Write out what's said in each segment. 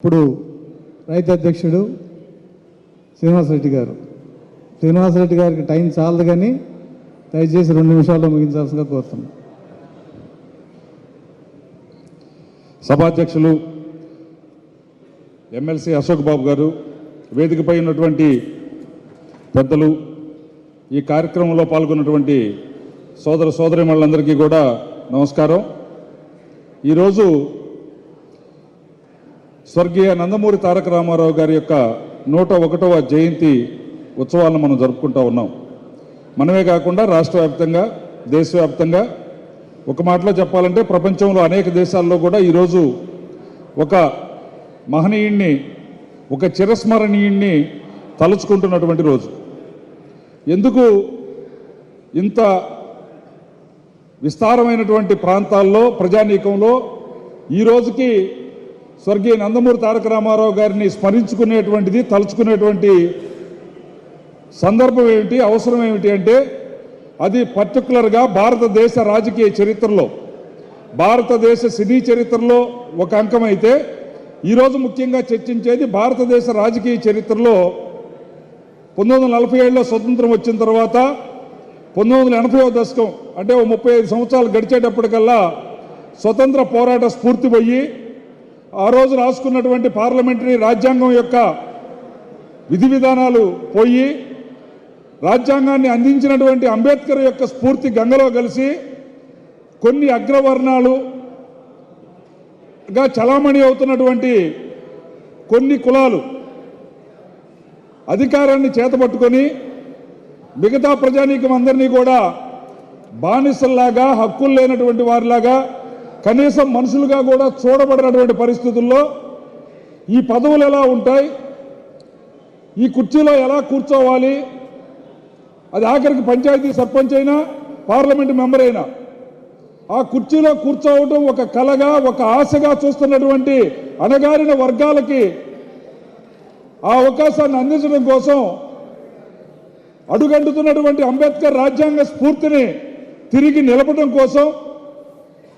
ఇప్పుడు రైతు అధ్యక్షుడు శ్రీనివాసరెడ్డి గారు. శ్రీనివాసరెడ్డి గారికి టైం చాలదు కానీ దయచేసి రెండు నిమిషాల్లో ముగించాల్సిందిగా కోరుతున్నాం సభాధ్యక్షులు ఎమ్మెల్సీ అశోక్ బాబు గారు వేదికపై ఉన్నటువంటి పెద్దలు ఈ కార్యక్రమంలో పాల్గొన్నటువంటి సోదర సోదరిమణులందరికీ కూడా నమస్కారం. ఈరోజు స్వర్గీయ నందమూరి తారక రామారావు గారి యొక్క నూట ఒకటవ జయంతి ఉత్సవాలను మనం జరుపుకుంటూ ఉన్నాం. మనమే కాకుండా రాష్ట్ర వ్యాప్తంగా దేశవ్యాప్తంగా ఒక మాటలో చెప్పాలంటే ప్రపంచంలో అనేక దేశాల్లో కూడా ఈరోజు ఒక మహనీయుణ్ణి ఒక చిరస్మరణీయుణ్ణి తలుచుకుంటున్నటువంటి రోజు. ఎందుకు ఇంత విస్తారమైనటువంటి ప్రాంతాల్లో ప్రజానీకంలో ఈ రోజుకి స్వర్గీయ నందమూరి తారక రామారావు గారిని స్మరించుకునేటువంటిది తలుచుకునేటువంటి సందర్భం ఏమిటి అవసరం ఏమిటి అంటే అది పర్టికులర్గా భారతదేశ రాజకీయ చరిత్రలో భారతదేశ సినీ చరిత్రలో ఒక అంకమైతే ఈరోజు ముఖ్యంగా చర్చించేది భారతదేశ రాజకీయ చరిత్రలో పంతొమ్మిది వందల నలభై ఏడులో స్వతంత్రం వచ్చిన తర్వాత పంతొమ్మిది వందల ఎనభైవ దశకం అంటే ఓ ముప్పై ఐదు సంవత్సరాలు గడిచేటప్పటికల్లా స్వతంత్ర పోరాట స్ఫూర్తి పోయి ఆ రోజు రాసుకున్నటువంటి పార్లమెంటరీ రాజ్యాంగం యొక్క విధి విధానాలు పోయి రాజ్యాంగాన్ని అందించినటువంటి అంబేద్కర్ యొక్క స్ఫూర్తి గంగలో కలిసి కొన్ని అగ్రవర్ణాలుగా చలామణి అవుతున్నటువంటి కొన్ని కులాలు అధికారాన్ని చేతపట్టుకొని మిగతా ప్రజానీకం అందరినీ కూడా బానిసల్లాగా హక్కులు లేనటువంటి వారిలాగా కనీసం మనుషులుగా కూడా చూడబడినటువంటి పరిస్థితుల్లో ఈ పదవులు ఎలా ఉంటాయి? ఈ కుర్చీలో ఎలా కూర్చోవాలి? అది ఆఖరికి పంచాయతీ సర్పంచ్ అయినా పార్లమెంట్ మెంబర్ అయినా ఆ కుర్చీలో కూర్చోవటం ఒక కలగా ఒక ఆశగా చూస్తున్నటువంటి అణగారిన వర్గాలకి ఆ అవకాశాన్ని అందించడం కోసం అడుగంటుతున్నటువంటి అంబేద్కర్ రాజ్యాంగ స్ఫూర్తిని తిరిగి నిలపడం కోసం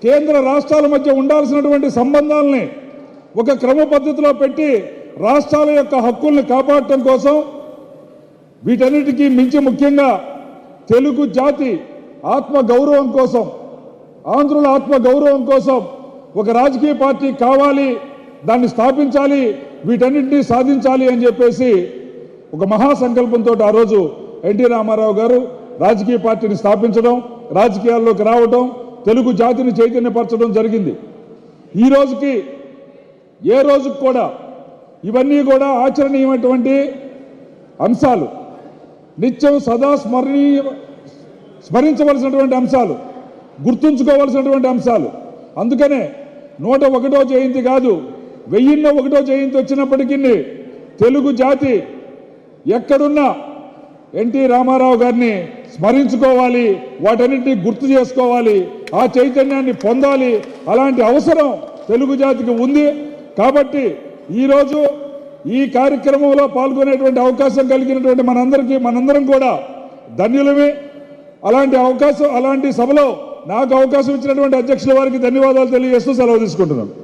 కేంద్ర రాష్ట్రాల మధ్య ఉండాల్సినటువంటి సంబంధాలని ఒక క్రమ పద్ధతిలో పెట్టి రాష్ట్రాల యొక్క హక్కుల్ని కాపాడటం కోసం వీటన్నిటికీ మించి ముఖ్యంగా తెలుగు జాతి ఆత్మ గౌరవం కోసం ఆంధ్రుల ఆత్మ గౌరవం కోసం ఒక రాజకీయ పార్టీ కావాలి దాన్ని స్థాపించాలి వీటన్నింటినీ సాధించాలి అని చెప్పేసి ఒక మహాసంకల్పంతో ఆ రోజు ఎన్టీ రామారావు గారు రాజకీయ పార్టీని స్థాపించడం రాజకీయాల్లోకి రావడం తెలుగు జాతిని చైతన్యపరచడం జరిగింది. ఈ రోజుకి ఏ రోజుకు కూడా ఇవన్నీ కూడా ఆచరణీయమైనటువంటి అంశాలు. నిత్యం సదా స్మరణీయ స్మరించవలసినటువంటి అంశాలు గుర్తుంచుకోవలసినటువంటి అంశాలు. అందుకనే నూట ఒకటో జయంతి కాదు వెయ్యిన్నో ఒకటో జయంతి వచ్చినప్పటికీ తెలుగు జాతి ఎక్కడున్నా ఎన్టీ రామారావు గారిని స్మరించుకోవాలి వాటన్నిటిని గుర్తు చేసుకోవాలి ఆ చైతన్యాన్ని పొందాలి అలాంటి అవసరం తెలుగు జాతికి ఉంది. కాబట్టి ఈరోజు ఈ కార్యక్రమంలో పాల్గొనేటువంటి అవకాశం కలిగినటువంటి మనందరికీ మనందరం కూడా ధన్యులమే. అలాంటి అవకాశం అలాంటి సభలో నాకు అవకాశం ఇచ్చినటువంటి అధ్యక్షుల వారికి ధన్యవాదాలు తెలియజేస్తూ సెలవు తీసుకుంటున్నాను